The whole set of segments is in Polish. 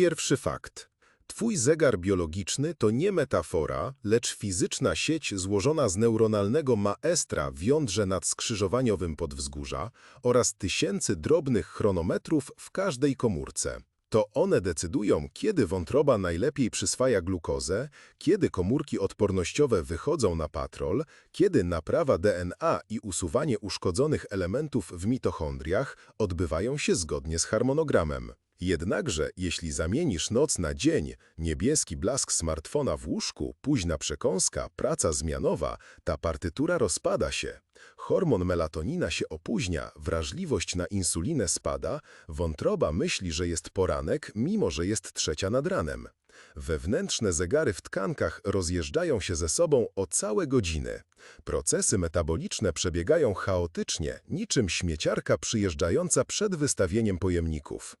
Pierwszy fakt. Twój zegar biologiczny to nie metafora, lecz fizyczna sieć złożona z neuronalnego maestra w jądrze nadskrzyżowaniowym podwzgórza oraz tysięcy drobnych chronometrów w każdej komórce. To one decydują, kiedy wątroba najlepiej przyswaja glukozę, kiedy komórki odpornościowe wychodzą na patrol, kiedy naprawa DNA i usuwanie uszkodzonych elementów w mitochondriach odbywają się zgodnie z harmonogramem. Jednakże, jeśli zamienisz noc na dzień, niebieski blask smartfona w łóżku, późna przekąska, praca zmianowa, ta partytura rozpada się. Hormon melatonina się opóźnia, wrażliwość na insulinę spada, wątroba myśli, że jest poranek, mimo że jest trzecia nad ranem. Wewnętrzne zegary w tkankach rozjeżdżają się ze sobą o całe godziny. Procesy metaboliczne przebiegają chaotycznie, niczym śmieciarka przyjeżdżająca przed wystawieniem pojemników.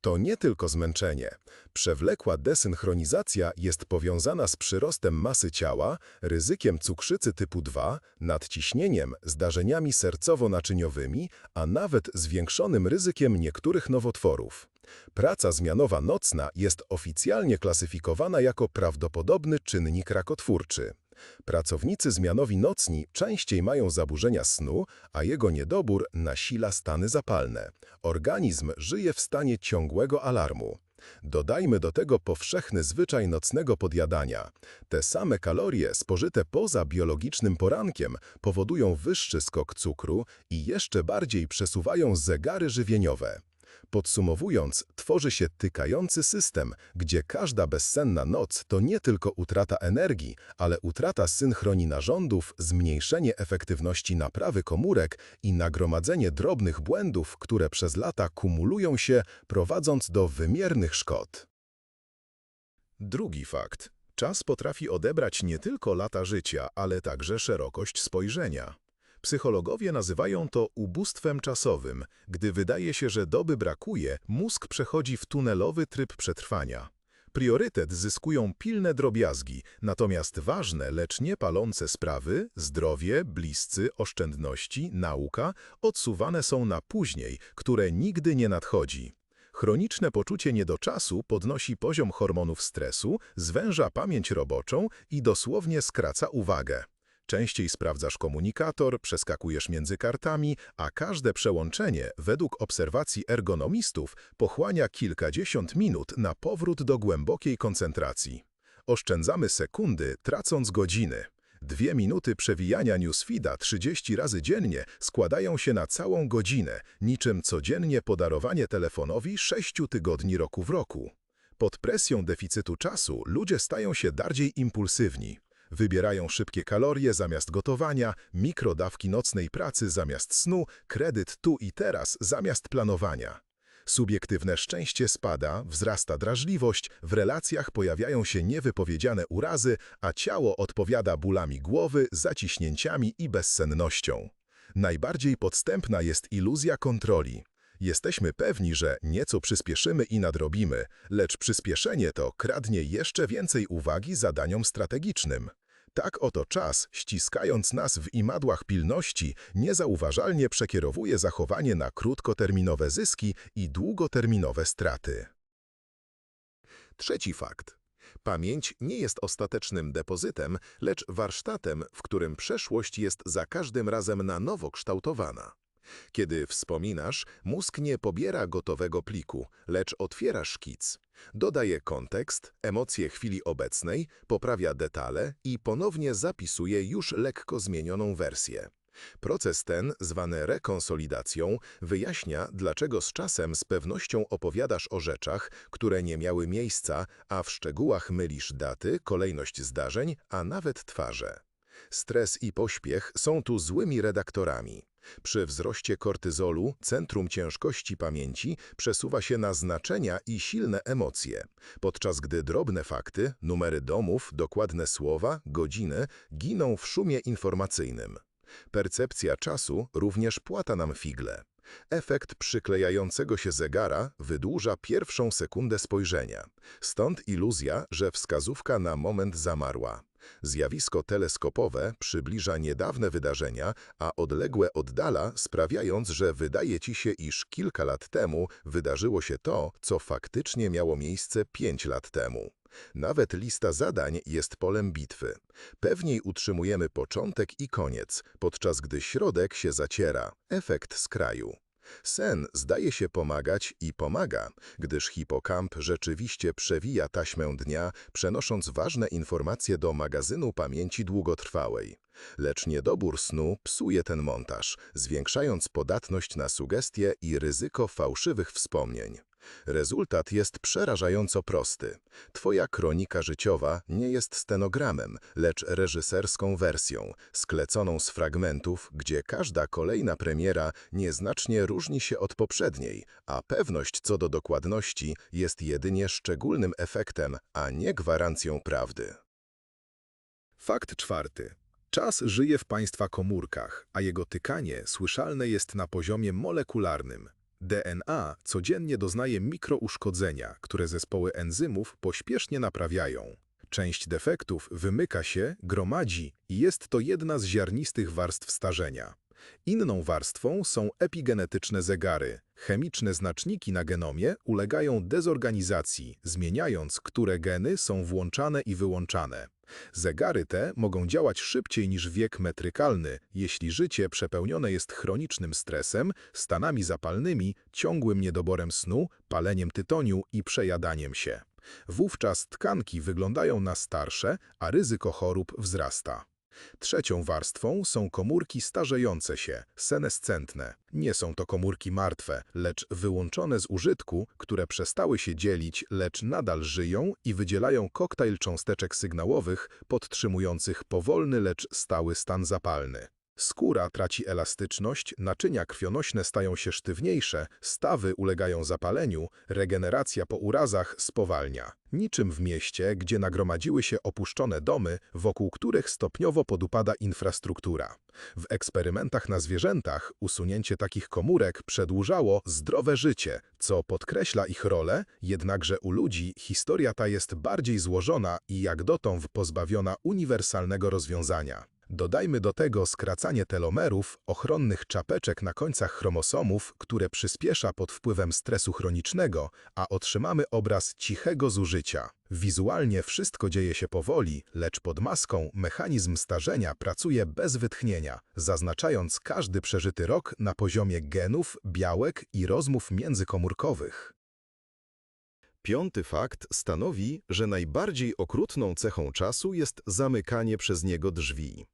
To nie tylko zmęczenie. Przewlekła desynchronizacja jest powiązana z przyrostem masy ciała, ryzykiem cukrzycy typu 2, nadciśnieniem, zdarzeniami sercowo-naczyniowymi, a nawet zwiększonym ryzykiem niektórych nowotworów. Praca zmianowa nocna jest oficjalnie klasyfikowana jako prawdopodobny czynnik rakotwórczy. Pracownicy zmianowi nocni częściej mają zaburzenia snu, a jego niedobór nasila stany zapalne. Organizm żyje w stanie ciągłego alarmu. Dodajmy do tego powszechny zwyczaj nocnego podjadania. Te same kalorie spożyte poza biologicznym porankiem powodują wyższy skok cukru i jeszcze bardziej przesuwają zegary żywieniowe. Podsumowując, tworzy się tykający system, gdzie każda bezsenna noc to nie tylko utrata energii, ale utrata synchronii narządów, zmniejszenie efektywności naprawy komórek i nagromadzenie drobnych błędów, które przez lata kumulują się, prowadząc do wymiernych szkód. Drugi fakt. Czas potrafi odebrać nie tylko lata życia, ale także szerokość spojrzenia. Psychologowie nazywają to ubóstwem czasowym. Gdy wydaje się, że doby brakuje, mózg przechodzi w tunelowy tryb przetrwania. Priorytet zyskują pilne drobiazgi, natomiast ważne, lecz nie palące sprawy, zdrowie, bliscy, oszczędności, nauka, odsuwane są na później, które nigdy nie nadchodzi. Chroniczne poczucie niedoczasu podnosi poziom hormonów stresu, zwęża pamięć roboczą i dosłownie skraca uwagę. Częściej sprawdzasz komunikator, przeskakujesz między kartami, a każde przełączenie, według obserwacji ergonomistów, pochłania kilkadziesiąt minut na powrót do głębokiej koncentracji. Oszczędzamy sekundy, tracąc godziny. Dwie minuty przewijania newsfeeda 30 razy dziennie składają się na całą godzinę, niczym codziennie podarowanie telefonowi 6 tygodni roku w roku. Pod presją deficytu czasu ludzie stają się bardziej impulsywni. Wybierają szybkie kalorie zamiast gotowania, mikrodawki nocnej pracy zamiast snu, kredyt tu i teraz zamiast planowania. Subiektywne szczęście spada, wzrasta drażliwość, w relacjach pojawiają się niewypowiedziane urazy, a ciało odpowiada bólami głowy, zaciśnięciami i bezsennością. Najbardziej podstępna jest iluzja kontroli. Jesteśmy pewni, że nieco przyspieszymy i nadrobimy, lecz przyspieszenie to kradnie jeszcze więcej uwagi zadaniom strategicznym. Tak oto czas, ściskając nas w imadłach pilności, niezauważalnie przekierowuje zachowanie na krótkoterminowe zyski i długoterminowe straty. Trzeci fakt. Pamięć nie jest ostatecznym depozytem, lecz warsztatem, w którym przeszłość jest za każdym razem na nowo kształtowana. Kiedy wspominasz, mózg nie pobiera gotowego pliku, lecz otwiera szkic. Dodaje kontekst, emocje chwili obecnej, poprawia detale i ponownie zapisuje już lekko zmienioną wersję. Proces ten, zwany rekonsolidacją, wyjaśnia, dlaczego z czasem z pewnością opowiadasz o rzeczach, które nie miały miejsca, a w szczegółach mylisz daty, kolejność zdarzeń, a nawet twarze. Stres i pośpiech są tu złymi redaktorami. Przy wzroście kortyzolu centrum ciężkości pamięci przesuwa się na znaczenia i silne emocje, podczas gdy drobne fakty, numery domów, dokładne słowa, godziny giną w szumie informacyjnym. Percepcja czasu również płata nam figle. Efekt przyklejającego się zegara wydłuża pierwszą sekundę spojrzenia. Stąd iluzja, że wskazówka na moment zamarła. Zjawisko teleskopowe przybliża niedawne wydarzenia, a odległe oddala, sprawiając, że wydaje ci się, iż kilka lat temu wydarzyło się to, co faktycznie miało miejsce pięć lat temu. Nawet lista zadań jest polem bitwy. Pewniej utrzymujemy początek i koniec, podczas gdy środek się zaciera, efekt skraju. Sen zdaje się pomagać i pomaga, gdyż hipokamp rzeczywiście przewija taśmę dnia, przenosząc ważne informacje do magazynu pamięci długotrwałej. Lecz niedobór snu psuje ten montaż, zwiększając podatność na sugestie i ryzyko fałszywych wspomnień. Rezultat jest przerażająco prosty. Twoja kronika życiowa nie jest stenogramem, lecz reżyserską wersją, skleconą z fragmentów, gdzie każda kolejna premiera nieznacznie różni się od poprzedniej, a pewność co do dokładności jest jedynie szczególnym efektem, a nie gwarancją prawdy. Fakt czwarty. Czas żyje w Państwa komórkach, a jego tykanie słyszalne jest na poziomie molekularnym. DNA codziennie doznaje mikrouszkodzenia, które zespoły enzymów pośpiesznie naprawiają. Część defektów wymyka się, gromadzi i jest to jedna z ziarnistych warstw starzenia. Inną warstwą są epigenetyczne zegary. Chemiczne znaczniki na genomie ulegają dezorganizacji, zmieniając, które geny są włączane i wyłączane. Zegary te mogą działać szybciej niż wiek metrykalny, jeśli życie przepełnione jest chronicznym stresem, stanami zapalnymi, ciągłym niedoborem snu, paleniem tytoniu i przejadaniem się. Wówczas tkanki wyglądają na starsze, a ryzyko chorób wzrasta. Trzecią warstwą są komórki starzejące się, senescentne. Nie są to komórki martwe, lecz wyłączone z użytku, które przestały się dzielić, lecz nadal żyją i wydzielają koktajl cząsteczek sygnałowych podtrzymujących powolny, lecz stały stan zapalny. Skóra traci elastyczność, naczynia krwionośne stają się sztywniejsze, stawy ulegają zapaleniu, regeneracja po urazach spowalnia. Niczym w mieście, gdzie nagromadziły się opuszczone domy, wokół których stopniowo podupada infrastruktura. W eksperymentach na zwierzętach usunięcie takich komórek przedłużało zdrowe życie, co podkreśla ich rolę, jednakże u ludzi historia ta jest bardziej złożona i jak dotąd pozbawiona uniwersalnego rozwiązania. Dodajmy do tego skracanie telomerów, ochronnych czapeczek na końcach chromosomów, które przyspiesza pod wpływem stresu chronicznego, a otrzymamy obraz cichego zużycia. Wizualnie wszystko dzieje się powoli, lecz pod maską mechanizm starzenia pracuje bez wytchnienia, zaznaczając każdy przeżyty rok na poziomie genów, białek i rozmów międzykomórkowych. Piąty fakt stanowi, że najbardziej okrutną cechą czasu jest zamykanie przez niego drzwi.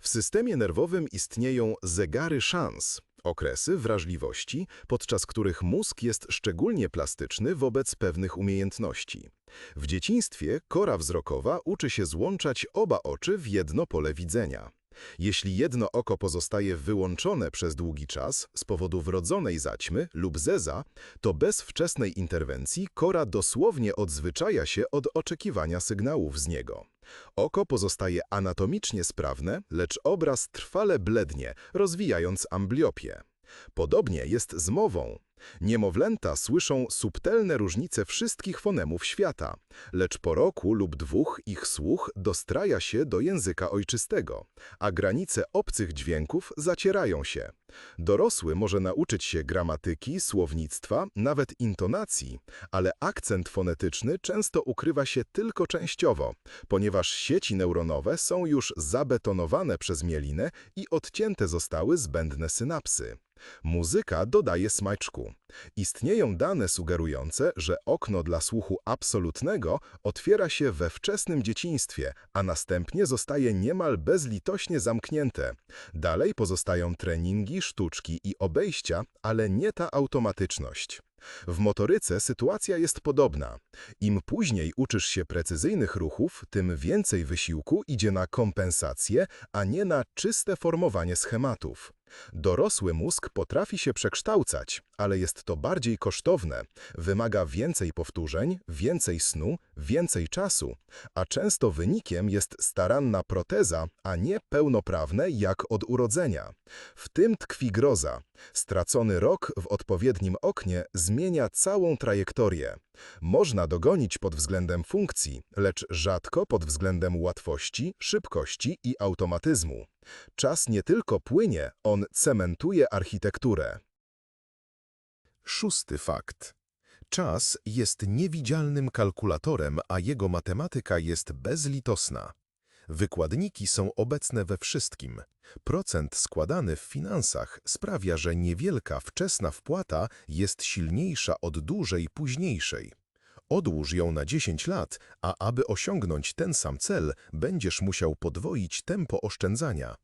W systemie nerwowym istnieją zegary szans, okresy wrażliwości, podczas których mózg jest szczególnie plastyczny wobec pewnych umiejętności. W dzieciństwie kora wzrokowa uczy się złączać oba oczy w jedno pole widzenia. Jeśli jedno oko pozostaje wyłączone przez długi czas z powodu wrodzonej zaćmy lub zeza, to bez wczesnej interwencji kora dosłownie odzwyczaja się od oczekiwania sygnałów z niego. Oko pozostaje anatomicznie sprawne, lecz obraz trwale blednie, rozwijając ambliopię. Podobnie jest z mową. Niemowlęta słyszą subtelne różnice wszystkich fonemów świata, lecz po roku lub dwóch ich słuch dostraja się do języka ojczystego, a granice obcych dźwięków zacierają się. Dorosły może nauczyć się gramatyki, słownictwa, nawet intonacji, ale akcent fonetyczny często ukrywa się tylko częściowo, ponieważ sieci neuronowe są już zabetonowane przez mielinę i odcięte zostały zbędne synapsy. Muzyka dodaje smaczku. Istnieją dane sugerujące, że okno dla słuchu absolutnego otwiera się we wczesnym dzieciństwie, a następnie zostaje niemal bezlitośnie zamknięte. Dalej pozostają treningi, sztuczki i obejścia, ale nie ta automatyczność. W motoryce sytuacja jest podobna. Im później uczysz się precyzyjnych ruchów, tym więcej wysiłku idzie na kompensację, a nie na czyste formowanie schematów. Dorosły mózg potrafi się przekształcać, ale jest to bardziej kosztowne, wymaga więcej powtórzeń, więcej snu, więcej czasu, a często wynikiem jest staranna proteza, a nie pełnoprawne jak od urodzenia. W tym tkwi groza. Stracony rok w odpowiednim oknie zmienia całą trajektorię. Można dogonić pod względem funkcji, lecz rzadko pod względem łatwości, szybkości i automatyzmu. Czas nie tylko płynie, on cementuje architekturę. Szósty fakt. Czas jest niewidzialnym kalkulatorem, a jego matematyka jest bezlitosna. Wykładniki są obecne we wszystkim. Procent składany w finansach sprawia, że niewielka wczesna wpłata jest silniejsza od dużej późniejszej. Odłóż ją na 10 lat, a aby osiągnąć ten sam cel, będziesz musiał podwoić tempo oszczędzania.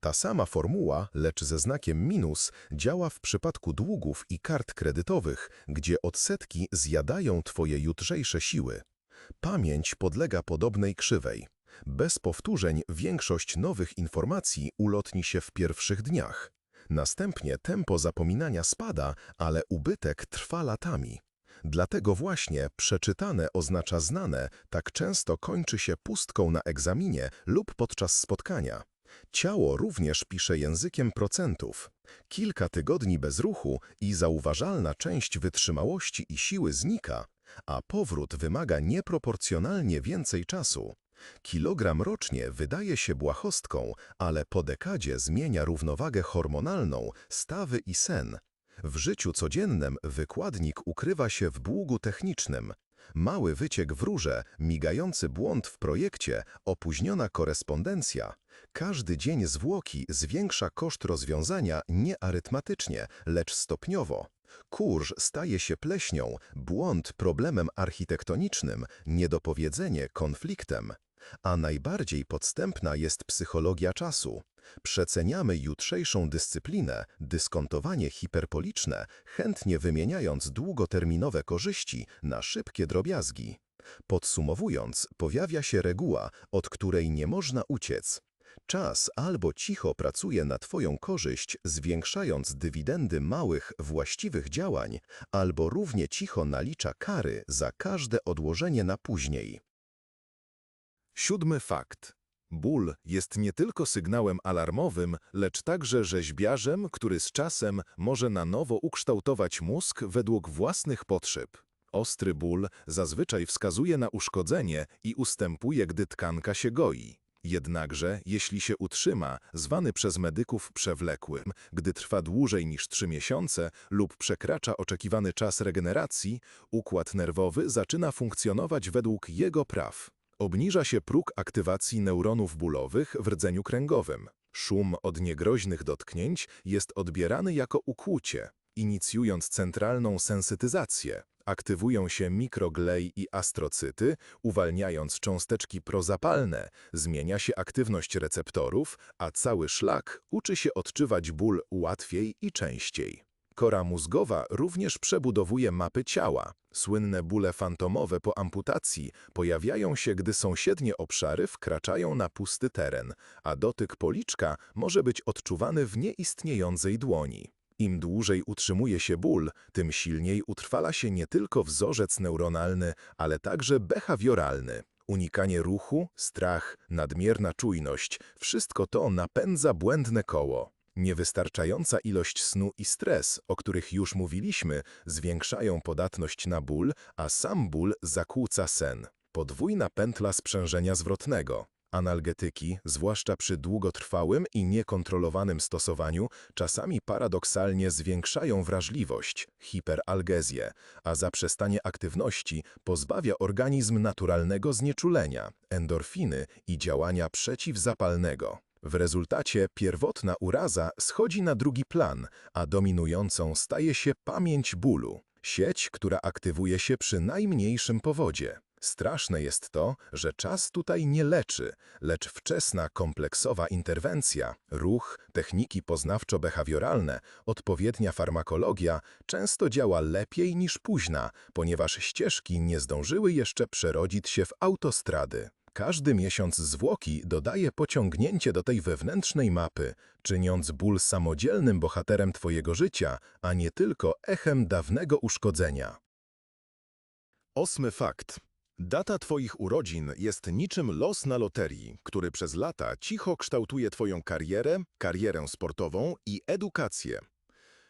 Ta sama formuła, lecz ze znakiem minus, działa w przypadku długów i kart kredytowych, gdzie odsetki zjadają twoje jutrzejsze siły. Pamięć podlega podobnej krzywej. Bez powtórzeń większość nowych informacji ulotni się w pierwszych dniach. Następnie tempo zapominania spada, ale ubytek trwa latami. Dlatego właśnie przeczytane oznacza znane tak często kończy się pustką na egzaminie lub podczas spotkania. Ciało również pisze językiem procentów. Kilka tygodni bez ruchu i zauważalna część wytrzymałości i siły znika, a powrót wymaga nieproporcjonalnie więcej czasu. Kilogram rocznie wydaje się błahostką, ale po dekadzie zmienia równowagę hormonalną, stawy i sen. W życiu codziennym wykładnik ukrywa się w długu technicznym. Mały wyciek w rurze, migający błąd w projekcie, opóźniona korespondencja. Każdy dzień zwłoki zwiększa koszt rozwiązania nie arytmatycznie, lecz stopniowo. Kurz staje się pleśnią, błąd problemem architektonicznym, niedopowiedzenie konfliktem. A najbardziej podstępna jest psychologia czasu. Przeceniamy jutrzejszą dyscyplinę, dyskontowanie hiperpoliczne, chętnie wymieniając długoterminowe korzyści na szybkie drobiazgi. Podsumowując, pojawia się reguła, od której nie można uciec. Czas albo cicho pracuje na Twoją korzyść, zwiększając dywidendy małych, właściwych działań, albo równie cicho nalicza kary za każde odłożenie na później. Siódmy fakt. Ból jest nie tylko sygnałem alarmowym, lecz także rzeźbiarzem, który z czasem może na nowo ukształtować mózg według własnych potrzeb. Ostry ból zazwyczaj wskazuje na uszkodzenie i ustępuje, gdy tkanka się goi. Jednakże, jeśli się utrzyma, zwany przez medyków przewlekłym, gdy trwa dłużej niż 3 miesiące lub przekracza oczekiwany czas regeneracji, układ nerwowy zaczyna funkcjonować według jego praw. Obniża się próg aktywacji neuronów bólowych w rdzeniu kręgowym. Szum od niegroźnych dotknięć jest odbierany jako ukłucie, inicjując centralną sensytyzację. Aktywują się mikroglej i astrocyty, uwalniając cząsteczki prozapalne, zmienia się aktywność receptorów, a cały szlak uczy się odczuwać ból łatwiej i częściej. Kora mózgowa również przebudowuje mapy ciała. Słynne bóle fantomowe po amputacji pojawiają się, gdy sąsiednie obszary wkraczają na pusty teren, a dotyk policzka może być odczuwany w nieistniejącej dłoni. Im dłużej utrzymuje się ból, tym silniej utrwala się nie tylko wzorzec neuronalny, ale także behawioralny. Unikanie ruchu, strach, nadmierna czujność – wszystko to napędza błędne koło. Niewystarczająca ilość snu i stres, o których już mówiliśmy, zwiększają podatność na ból, a sam ból zakłóca sen. Podwójna pętla sprzężenia zwrotnego. Analgetyki, zwłaszcza przy długotrwałym i niekontrolowanym stosowaniu, czasami paradoksalnie zwiększają wrażliwość, hiperalgezję, a zaprzestanie aktywności pozbawia organizm naturalnego znieczulenia, endorfiny i działania przeciwzapalnego. W rezultacie pierwotna uraza schodzi na drugi plan, a dominującą staje się pamięć bólu, sieć, która aktywuje się przy najmniejszym powodzie. Straszne jest to, że czas tutaj nie leczy, lecz wczesna, kompleksowa interwencja, ruch, techniki poznawczo-behawioralne, odpowiednia farmakologia często działa lepiej niż późna, ponieważ ścieżki nie zdążyły jeszcze przerodzić się w autostrady. Każdy miesiąc zwłoki dodaje pociągnięcie do tej wewnętrznej mapy, czyniąc ból samodzielnym bohaterem Twojego życia, a nie tylko echem dawnego uszkodzenia. Ósmy fakt. Data Twoich urodzin jest niczym los na loterii, który przez lata cicho kształtuje Twoją karierę, karierę sportową i edukację.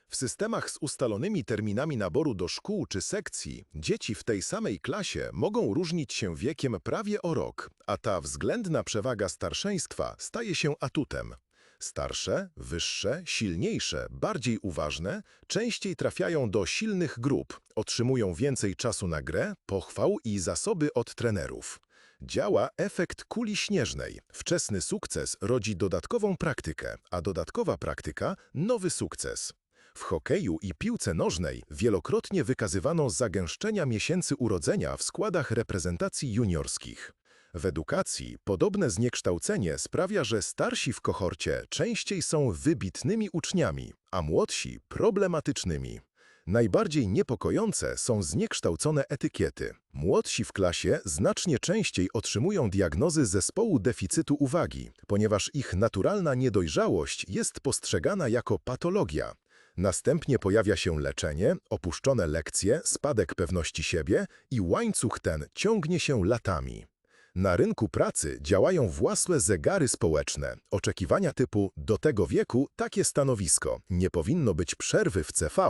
W systemach z ustalonymi terminami naboru do szkół czy sekcji dzieci w tej samej klasie mogą różnić się wiekiem prawie o rok, a ta względna przewaga starszeństwa staje się atutem. Starsze, wyższe, silniejsze, bardziej uważne częściej trafiają do silnych grup, otrzymują więcej czasu na grę, pochwał i zasoby od trenerów. Działa efekt kuli śnieżnej. Wczesny sukces rodzi dodatkową praktykę, a dodatkowa praktyka – nowy sukces. W hokeju i piłce nożnej wielokrotnie wykazywano zagęszczenia miesięcy urodzenia w składach reprezentacji juniorskich. W edukacji podobne zniekształcenie sprawia, że starsi w kohorcie częściej są wybitnymi uczniami, a młodsi problematycznymi. Najbardziej niepokojące są zniekształcone etykiety. Młodsi w klasie znacznie częściej otrzymują diagnozy zespołu deficytu uwagi, ponieważ ich naturalna niedojrzałość jest postrzegana jako patologia. Następnie pojawia się leczenie, opuszczone lekcje, spadek pewności siebie i łańcuch ten ciągnie się latami. Na rynku pracy działają własne zegary społeczne, oczekiwania typu do tego wieku takie stanowisko, nie powinno być przerwy w CV,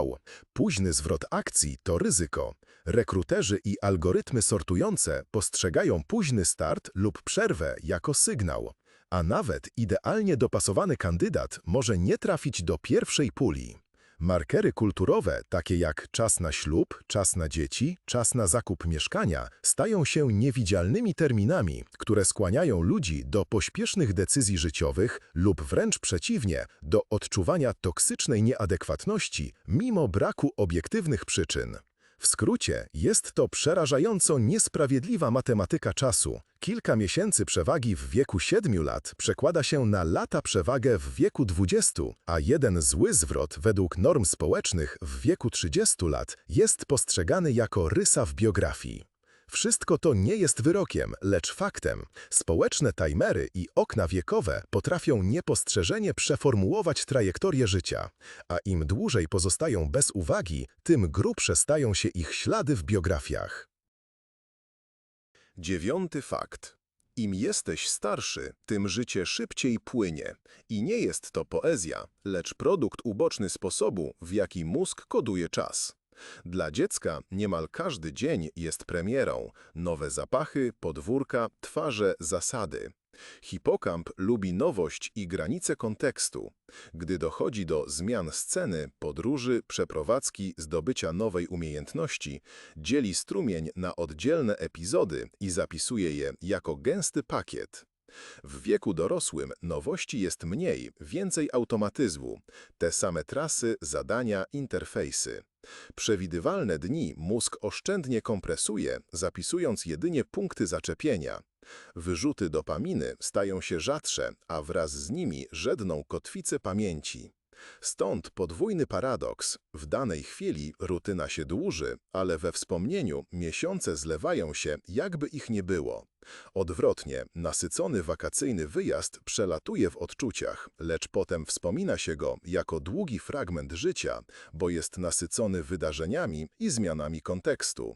późny zwrot akcji to ryzyko. Rekruterzy i algorytmy sortujące postrzegają późny start lub przerwę jako sygnał, a nawet idealnie dopasowany kandydat może nie trafić do pierwszej puli. Markery kulturowe, takie jak czas na ślub, czas na dzieci, czas na zakup mieszkania, stają się niewidzialnymi terminami, które skłaniają ludzi do pośpiesznych decyzji życiowych lub wręcz przeciwnie, do odczuwania toksycznej nieadekwatności mimo braku obiektywnych przyczyn. W skrócie, jest to przerażająco niesprawiedliwa matematyka czasu. Kilka miesięcy przewagi w wieku 7 lat przekłada się na lata przewagę w wieku 20, a jeden zły zwrot według norm społecznych w wieku 30 lat jest postrzegany jako rysa w biografii. Wszystko to nie jest wyrokiem, lecz faktem. Społeczne timery i okna wiekowe potrafią niepostrzeżenie przeformułować trajektorię życia, a im dłużej pozostają bez uwagi, tym grubsze stają się ich ślady w biografiach. Dziewiąty fakt. Im jesteś starszy, tym życie szybciej płynie. I nie jest to poezja, lecz produkt uboczny sposobu, w jaki mózg koduje czas. Dla dziecka niemal każdy dzień jest premierą. Nowe zapachy, podwórka, twarze, zasady. Hipokamp lubi nowość i granice kontekstu. Gdy dochodzi do zmian sceny, podróży, przeprowadzki, zdobycia nowej umiejętności, dzieli strumień na oddzielne epizody i zapisuje je jako gęsty pakiet. W wieku dorosłym nowości jest mniej, więcej automatyzmu, te same trasy, zadania, interfejsy. Przewidywalne dni mózg oszczędnie kompresuje, zapisując jedynie punkty zaczepienia. Wyrzuty dopaminy stają się rzadsze, a wraz z nimi żedną kotwicę pamięci. Stąd podwójny paradoks. W danej chwili rutyna się dłuży, ale we wspomnieniu miesiące zlewają się, jakby ich nie było. Odwrotnie, nasycony wakacyjny wyjazd przelatuje w odczuciach, lecz potem wspomina się go jako długi fragment życia, bo jest nasycony wydarzeniami i zmianami kontekstu.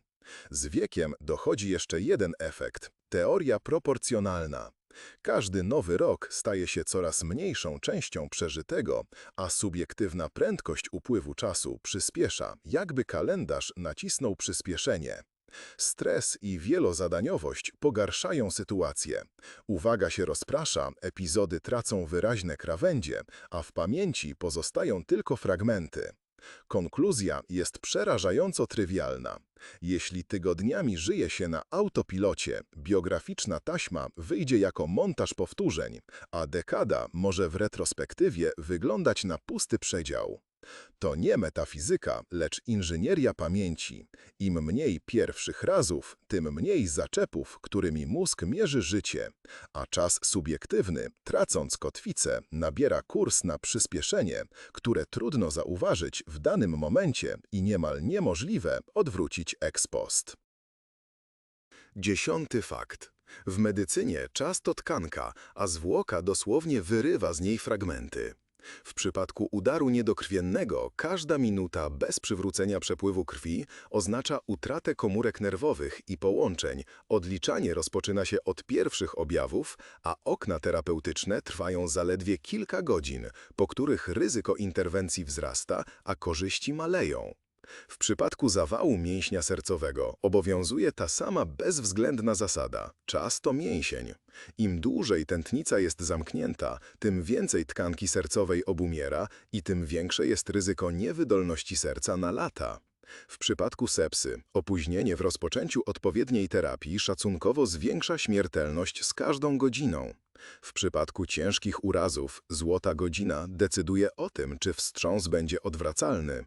Z wiekiem dochodzi jeszcze jeden efekt – teoria proporcjonalna. Każdy nowy rok staje się coraz mniejszą częścią przeżytego, a subiektywna prędkość upływu czasu przyspiesza, jakby kalendarz nacisnął przyspieszenie. Stres i wielozadaniowość pogarszają sytuację. Uwaga się rozprasza, epizody tracą wyraźne krawędzie, a w pamięci pozostają tylko fragmenty. Konkluzja jest przerażająco trywialna. Jeśli tygodniami żyje się na autopilocie, biograficzna taśma wyjdzie jako montaż powtórzeń, a dekada może w retrospektywie wyglądać na pusty przedział. To nie metafizyka, lecz inżynieria pamięci. Im mniej pierwszych razów, tym mniej zaczepów, którymi mózg mierzy życie, a czas subiektywny, tracąc kotwicę, nabiera kurs na przyspieszenie, które trudno zauważyć w danym momencie i niemal niemożliwe odwrócić ex post. Dziesiąty fakt. W medycynie czas to tkanka, a zwłoka dosłownie wyrywa z niej fragmenty. W przypadku udaru niedokrwiennego każda minuta bez przywrócenia przepływu krwi oznacza utratę komórek nerwowych i połączeń. Odliczanie rozpoczyna się od pierwszych objawów, a okna terapeutyczne trwają zaledwie kilka godzin, po których ryzyko interwencji wzrasta, a korzyści maleją. W przypadku zawału mięśnia sercowego obowiązuje ta sama bezwzględna zasada – czas to mięsień. Im dłużej tętnica jest zamknięta, tym więcej tkanki sercowej obumiera i tym większe jest ryzyko niewydolności serca na lata. W przypadku sepsy opóźnienie w rozpoczęciu odpowiedniej terapii szacunkowo zwiększa śmiertelność z każdą godziną. W przypadku ciężkich urazów złota godzina decyduje o tym, czy wstrząs będzie odwracalny.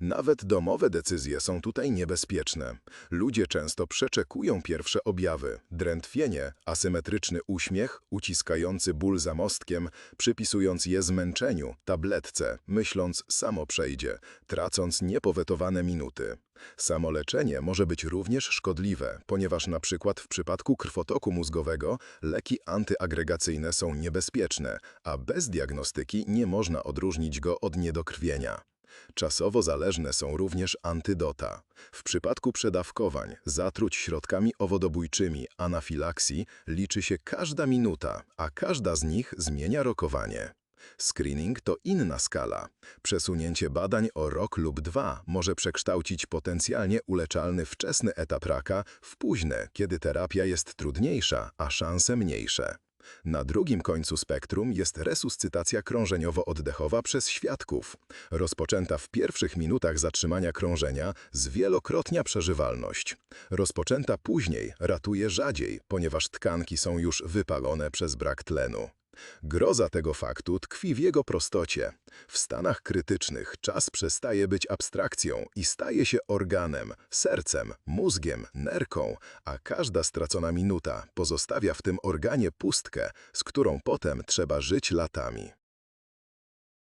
Nawet domowe decyzje są tutaj niebezpieczne. Ludzie często przeczekują pierwsze objawy. Drętwienie, asymetryczny uśmiech, uciskający ból za mostkiem, przypisując je zmęczeniu, tabletce, myśląc samo przejdzie, tracąc niepowetowane minuty. Samoleczenie może być również szkodliwe, ponieważ na przykład w przypadku krwotoku mózgowego leki antyagregacyjne są niebezpieczne, a bez diagnostyki nie można odróżnić go od niedokrwienia. Czasowo zależne są również antydota. W przypadku przedawkowań, zatruć środkami owodobójczymi, anafilaksji liczy się każda minuta, a każda z nich zmienia rokowanie. Screening to inna skala. Przesunięcie badań o rok lub dwa może przekształcić potencjalnie uleczalny wczesny etap raka w późne, kiedy terapia jest trudniejsza, a szanse mniejsze. Na drugim końcu spektrum jest resuscytacja krążeniowo-oddechowa przez świadków. Rozpoczęta w pierwszych minutach zatrzymania krążenia zwielokrotnia przeżywalność. Rozpoczęta później ratuje rzadziej, ponieważ tkanki są już wypalone przez brak tlenu. Groza tego faktu tkwi w jego prostocie. W stanach krytycznych czas przestaje być abstrakcją i staje się organem, sercem, mózgiem, nerką, a każda stracona minuta pozostawia w tym organie pustkę, z którą potem trzeba żyć latami.